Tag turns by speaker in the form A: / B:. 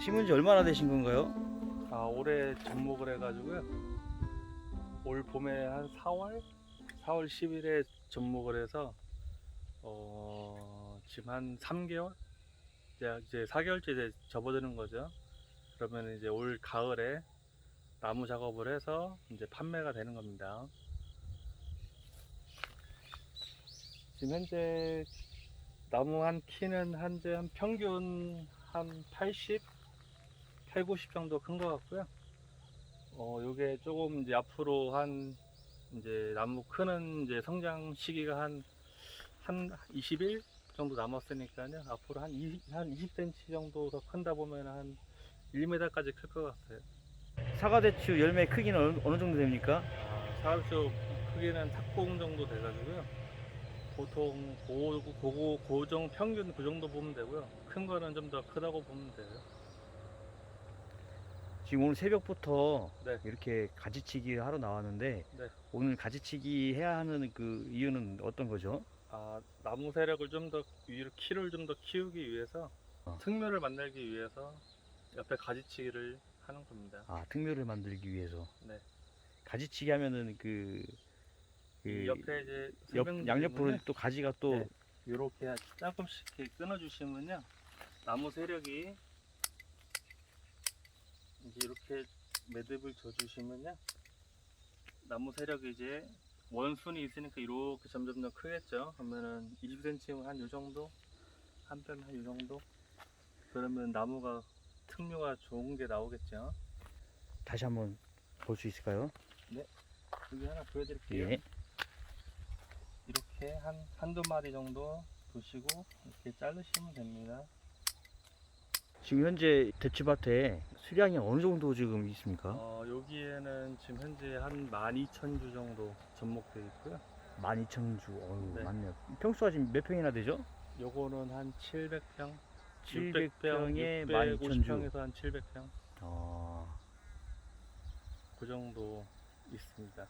A: 심은 지 얼마나 되신 건가요?
B: 아, 올해 접목을 해가지고요. 올 봄에 한 4월? 4월 10일에 접목을 해서, 어, 지금 한 3개월? 이제, 이제 4개월째 이제 접어드는 거죠. 그러면 이제 올 가을에 나무 작업을 해서 이제 판매가 되는 겁니다. 지금 현재 나무 한 키는 현재 한 평균 한 80? 8, 90 정도 큰 것 같고요. 어, 요게 조금 이제 앞으로 한 이제 나무 크는 이제 성장 시기가 한, 한 20일 정도 남았으니까요. 앞으로 한 20, 한 20cm 정도 더 큰다 보면 한 1m까지 클 것 같아요.
A: 사과 대추 열매 크기는 어느, 어느 정도 됩니까?
B: 아, 사과수 크기는 탁공 정도 돼가지고요. 보통 고, 고 고, 고정 평균 그 정도 보면 되고요. 큰 거는 좀 더 크다고 보면 돼요.
A: 지금 오늘 새벽부터
B: 네.
A: 이렇게 가지치기 하러 나왔는데
B: 네.
A: 오늘 가지치기 해야 하는 그 이유는 어떤 거죠?
B: 아, 나무 세력을 좀더 위로 키를 좀 더 키우기 위해서
A: 어.
B: 특묘를 만들기 위해서 옆에 가지치기를 하는 겁니다.
A: 아 특묘를 만들기 위해서.
B: 네.
A: 가지치기 하면은 그,
B: 그이 옆에 이제
A: 옆, 양옆으로 또 가지가 또
B: 네. 이렇게 조금씩 끊어주시면요 나무 세력이 이렇게 매듭을 줘주시면요. 나무 세력이 이제 원순이 있으니까 이렇게 점점 더 크겠죠. 그러면은 20cm 한요 정도? 한뼘한요 정도? 그러면 나무가 특묘가 좋은 게 나오겠죠.
A: 다시 한번 볼 수 있을까요?
B: 여기 하나 보여드릴게요.
A: 예.
B: 이렇게 한 한두 마리 정도 두시고 이렇게 자르시면 됩니다
A: 지금 현재 대추밭에 수량이 어느 정도 지금 있습니까?
B: 어, 여기에는 지금 현재 한 12,000주 정도 접목되어 있고요.
A: 12,000주. 어유
B: 네.
A: 많네요. 평수가 지금 몇 평이나 되죠?
B: 요거는 한 700평,
A: 700평에
B: 650평에서 한 700평
A: 아,
B: 그 정도 있습니다.